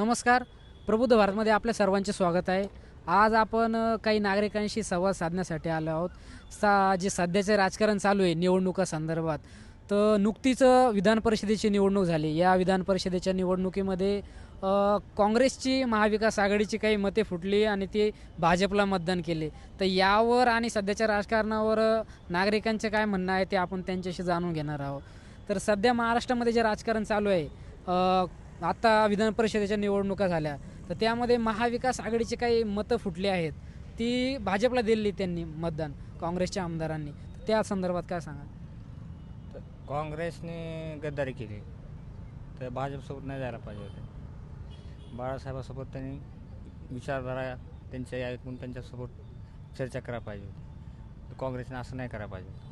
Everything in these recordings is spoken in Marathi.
नमस्कार. प्रबुद्ध भारतमध्ये आपल्या सर्वांचे स्वागत आहे. आज आपण काही नागरिकांशी संवाद साधण्यासाठी आलो आहोत. सा जे सध्याचे राजकारण चालू आहे निवडणुका संदर्भात तर नुकतीच विधान परिषदेची निवडणूक झाली. या विधान परिषदेच्या निवडणुकीमध्ये काँग्रेसची महाविकास आघाडीची काही मते फुटली आणि ते भाजपला मतदान केले. तर यावर आणि सध्याच्या राजकारणावर नागरिकांचे काय म्हणणं आहे ते आपण त्यांच्याशी जाणून घेणार आहोत. तर सध्या महाराष्ट्रामध्ये जे राजकारण चालू आहे आता विधान परिषदेच्या निवडणुका झाल्या. तर त्यामध्ये महाविकास आघाडीची काही मतं फुटली आहेत. ती भाजपला दिली त्यांनी मतदान काँग्रेसच्या आमदारांनी. त्या संदर्भात काय सांगा तर काँग्रेसने गद्दारी केली. तर भाजपसोबत नाही जायला पाहिजे होते. बाळासाहेबासोबत त्यांनी विचारधारा त्यांच्या ऐकून त्यांच्यासोबत चर्चा करायला पाहिजे होती. काँग्रेसने असं नाही करायला पाहिजे होतं.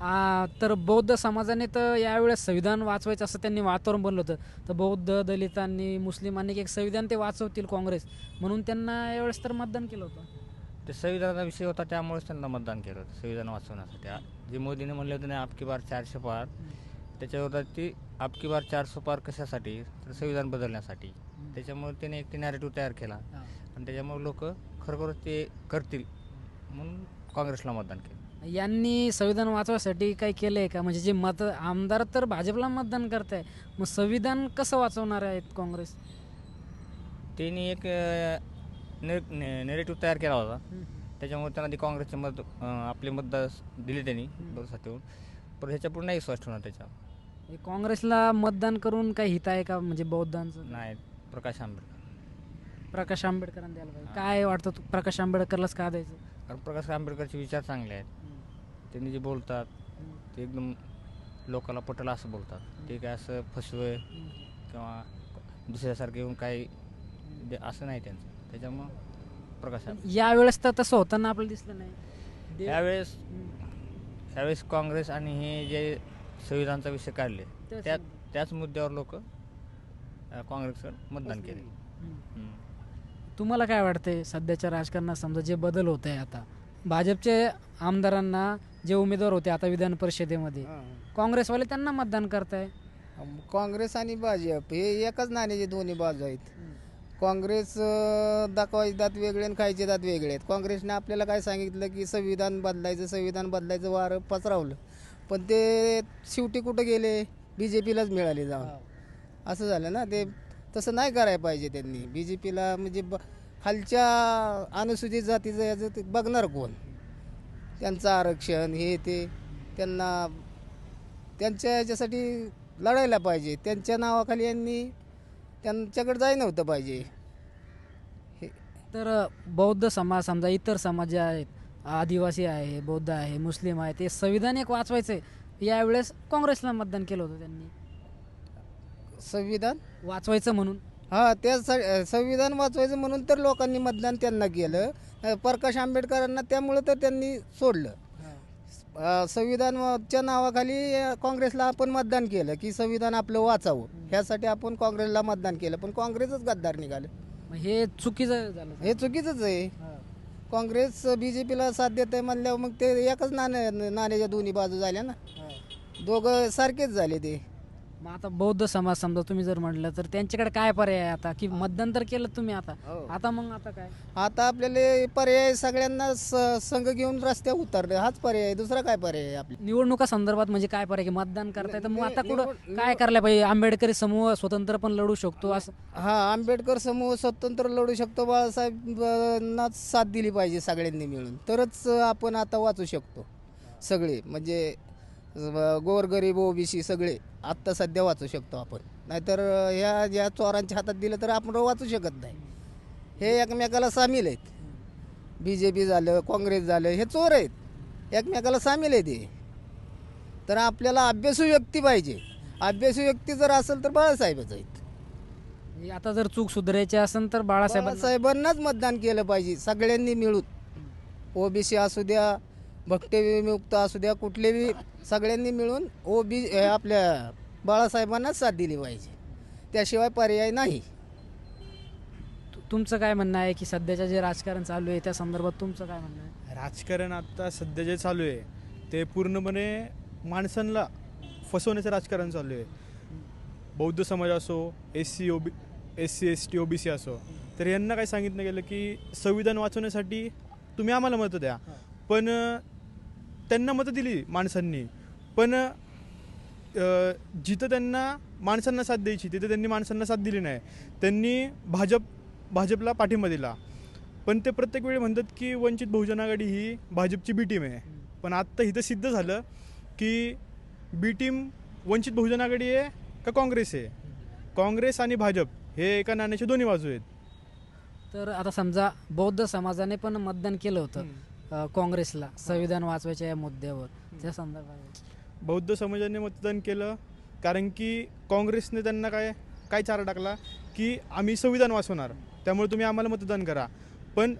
आ, तर बौद्ध समाजाने तर यावेळेस संविधान वाचवायचं असं त्यांनी वातावरण बनलं होतं. तर बौद्ध दलितांनी मुस्लिमांनी एक संविधान ते वाचवतील काँग्रेस म्हणून त्यांना यावेळेस तर मतदान केलं होतं. ते संविधानाचा विषय होता त्यामुळेच त्यांना मतदान केलं होतं संविधान वाचवण्यासाठी. जे मोदीने म्हणले होते ना आपकी बार चारशे पार. त्याच्यावर ती आपकी बार चारशे पार कशासाठी? तर संविधान बदलण्यासाठी. त्याच्यामुळे त्याने एक ते नॅरेटिव्ह तयार केला. आणि त्याच्यामुळे लोक खरोखरच ते करतील म्हणून काँग्रेसला मतदान केलं. यांनी संविधान वाचवायसाठी काही केलं आहे का? म्हणजे जे मत आमदार तर भाजपला मतदान करत आहे मग संविधान कसं वाचवणार आहेत काँग्रेस? त्यांनी एक नेरेटिव्ह तयार केला होता. त्याच्यामुळे त्यांना ते काँग्रेसचे मत आपले मतदार दिले त्यांनी बरोसाठी पण ह्याच्या पुढे नाही विश्वास ठेवणार त्याच्यावर. काँग्रेसला मतदान करून काही हित आहे का? म्हणजे बौद्धांचं? नाही प्रकाश आंबेडकर. प्रकाश आंबेडकरांना द्यायला पाहिजे. काय वाटतं प्रकाश आंबेडकरलाच का द्यायचं? कारण प्रकाश आंबेडकरचे विचार चांगले आहेत. त्यांनी जे बोलतात ते एकदम लोकांना पटेल असं बोलतात ते काय असं फसवं किंवा दुसऱ्यासारखं येऊन काही दे- असं नाही त्यांचं त्याच्यामुळं प्रकाश आंबेडकर यावेळेस तर तसं होताना आपल्याला दिसलं नाही दे- यावेळेस हम्म. यावेळेस काँग्रेस आणि हे जे संविधानचा विषय काढले त्याच त्यात. त्याच मुद्द्यावर लोक काँग्रेसकडे मतदान केले हम्म. हम्म. तुम्हाला काय वाटतंय सध्याच्या राजकारणात समजा जे बदल होत आहे आता भाजपचे आमदारांना जे उमेदवार होते आता विधान परिषदेमध्ये काँग्रेसवाले त्यांना मतदान करताय? काँग्रेस आणि भाजप हे एकच नाण्याचे दोन्ही बाजू आहेत. काँग्रेस दाखवायचे दात वेगळे आणि खायचे दात वेगळे आहेत. काँग्रेसने आपल्याला काय सांगितलं की संविधान बदलायचं संविधान बदलायचं वारं पसरवलं. पण ते शेवटी कुठं गेले? बी जे पीलाच मिळाले जाऊन. असं झालं ना ते तसं नाही करायला पाहिजे त्यांनी. बी जे पीला म्हणजे ब खालच्या अनुसूचित जातीचं याचं ते बघणार कोण? त्यांचं आरक्षण हे ते त्यांना त्यांच्या याच्यासाठी लढायला पाहिजे. त्यांच्या नावाखाली यांनी त्यांच्याकडे जाय नव्हतं पाहिजे. हे. तर बौद्ध समाज समजा इतर समाज जे आहेत आदिवासी आहे बौद्ध आहे मुस्लिम आहे ते संविधान एक वाचवायचं आहे. यावेळेस काँग्रेसला मतदान केलं होतं त्यांनी. संविधान? वाचवायचं म्हणून. हा त्या स- संविधान वाचवायचं म्हणून तर लोकांनी मतदान त्यांना केलं. प्रकाश आंबेडकरांना त्यामुळं तर त्यांनी सोडलं. संविधानच्या नावाखाली काँग्रेसला आपण मतदान केलं की संविधान आपलं वाचावं. ह्यासाठी आपण काँग्रेसला मतदान केलं पण काँग्रेसच गद्दार निघालं. हे चुकीचं झालं. हे चुकीचंच आहे. काँग्रेस बी जे पीला साथ देत आहे म्हणल्यावर मग ते एकच नाण्या नाण्याच्या दोन्ही बाजू झाल्या ना. दोघं सारखेच झाले ते. मग आता बौद्ध समाज समजा तुम्ही जर म्हटलं तर त्यांच्याकडे काय पर्याय आहे आता? की मतदान तर केलं तुम्ही आता? हो. आता मग आता काय? आता आपल्याला पर्याय सगळ्यांना स- संघ घेऊन रस्त्यावर उतरले हाच पर्याय आहे. दुसरा काय पर्याय आहे आपल्या निवडणुका संदर्भात म्हणजे काय पर्याय की मतदान करताय तर मग आता कुठं काय करायला पाहिजे? आंबेडकरी समूह स्वतंत्र पण लढू शकतो असं? हा आंबेडकर समूह स्वतंत्र लढू शकतो. बाळासाहेबांनाच साथ दिली पाहिजे सगळ्यांनी मिळून. तरच आपण आता वाचू शकतो. सगळे म्हणजे गोरगरीब ओबीसी सगळे आत्ता सध्या वाचू शकतो आपण. नाहीतर ह्या ज्या चोरांच्या हातात दिलं तर आपण वाचू शकत नाही. हे एकमेकाला सामील आहेत. बी जे पी झालं काँग्रेस झालं हे चोर आहेत. एकमेकाला सामील आहेत हे. तर आपल्याला अभ्यासू व्यक्ती पाहिजे. अभ्यासू व्यक्ती जर असेल तर बाळासाहेबच आहेत. हे आता जर चूक सुधारायची असेल तर बाळासाहेब बाळासाहेबांनाच मतदान केलं पाहिजे सगळ्यांनी मिळून. ओबीसी असू द्या भक्ते विमुक्त असू द्या कुठले बी सगळ्यांनी मिळून ओबी आपल्या बाळासाहेबांनाच साथ दिली पाहिजे. त्याशिवाय पर्याय नाही. तुमचं काय म्हणणं आहे की सध्याचं जे राजकारण चालू आहे त्या संदर्भात तुमचं काय म्हणणं आहे? राजकारण आता सध्या जे चालू आहे ते पूर्णपणे माणसांना फसवण्याचं राजकारण चालू आहे. बौद्ध समाज असो S C O B S C S T O B C असो तर यांना काय सांगितलं गेलं की संविधान वाचवण्यासाठी तुम्ही आम्हाला मतं द्या. पण त्यांना मतं दिली माणसांनी. पण जिथं त्यांना माणसांना साथ द्यायची तिथं त्यांनी माणसांना साथ दिली नाही. त्यांनी भाजप भाजपला पाठिंबा दिला. पण ते प्रत्येक वेळी म्हणतात की वंचित बहुजन आघाडी ही भाजपची बी टीम आहे. पण आत्ता इथं सिद्ध झालं की बी टीम वंचित बहुजन आघाडी आहे का काँग्रेस आहे? काँग्रेस आणि भाजप हे एका नाण्याचे दोन्ही बाजू आहेत. तर आता समजा बौद्ध समाजाने पण मतदान केलं होतं. अ, काँग्रेसला संविधान वाचवायच्या या मुद्द्यावर. त्या संदर्भात. बौद्ध समाजाने मतदान केलं कारण की काँग्रेसने त्यांना काय काय चारा टाकला? की आम्ही संविधान वाचवणार त्यामुळे तुम्ही आम्हाला मतदान करा. पण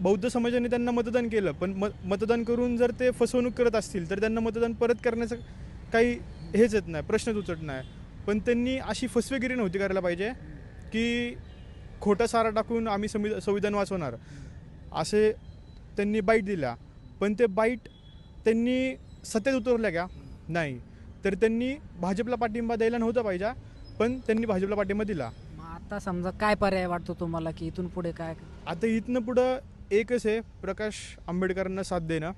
बौद्ध समाजाने त्यांना मतदान केलं पण म मतदान करून जर ते फसवणूक करत असतील तर त्यांना मतदान परत करण्याचं काही हेच येत नाही प्रश्नच उचट नाही. पण त्यांनी अशी फसवेगिरी नव्हती करायला पाहिजे की खोटा सारा टाकून आम्ही संविधान संविधान वाचवणार. असे त्यांनी बाईट दिल्या. पण ते बाईट त्यांनी सत्तेत उतरल्या का? नाही. तर त्यांनी भाजपला पाठिंबा द्यायला नव्हता पाहिजे पण त्यांनी भाजपला पाठिंबा दिला. मग आता समजा काय पर्याय वाटतो तुम्हाला की इथून पुढे काय? आता इथनं पुढं एकच आहे प्रकाश आंबेडकरांना साथ देणं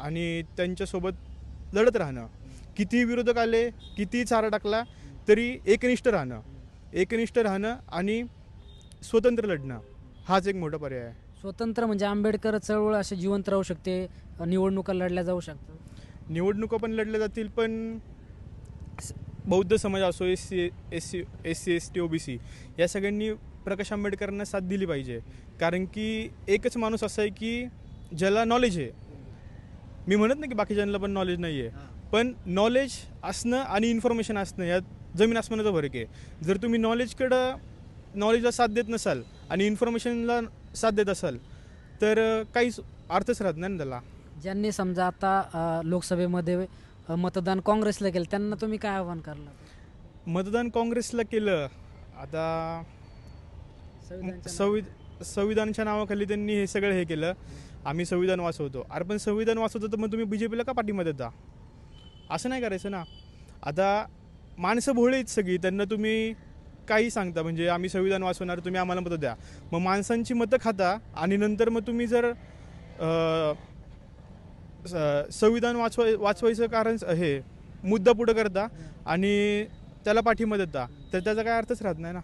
आणि त्यांच्यासोबत लढत राहणं. किती विरोधक आले किती चारा टाकला तरी एकनिष्ठ राहणं. एकनिष्ठ राहणं आणि स्वतंत्र लढणं. हाच एक मोठा पर्याय आहे. स्वतंत्र म्हणजे आंबेडकर चळवळ असे जिवंत राहू शकते निवडणुका लढल्या जाऊ शकतात. निवडणुका पण लढल्या जातील पण बौद्ध समाज असो S C S C S C S T O B C या सगळ्यांनी प्रकाश आंबेडकरांना साथ दिली पाहिजे. कारण की एकच माणूस असा आहे की ज्याला नॉलेज आहे. मी म्हणत नाही की बाकीच्यांना पण नॉलेज नाही आहे पण नॉलेज असणं आणि इन्फॉर्मेशन असणं यात जमीन आसमानाचा फरक आहे. जर तुम्ही नॉलेजकडं नॉलेजला साथ देत नसाल आणि इन्फॉर्मेशनला साथ देत असाल तर काहीच अर्थच राहत नाही ना त्याला ज्यांनी समजा आता लोकसभेमध्ये मतदान काँग्रेसला केलं त्यांना तुम्ही काय आव्हान करलं मतदान काँग्रेसला केलं आता संविधानच्या संविध संविधानाच्या नावाखाली त्यांनी हे सगळं हे केलं. आम्ही संविधान वाचवतो. अरे पण संविधान वाचवतो तर मग तुम्ही बी जे पीला का पाठिंबा देता? असं नाही करायचं ना. आता माणसं भोळे आहेत सगळी त्यांना तुम्ही काही सांगता म्हणजे आम्ही संविधान वाचवणार तुम्ही आम्हाला मतं द्या. मग माणसांची मतं खाता आणि नंतर मग तुम्ही जर संविधान वाचवाय वाचवायचं कारण हे मुद्दा पुढं करता आणि त्याला पाठिंबा देता तर त्याचा काय अर्थच राहत नाही ना.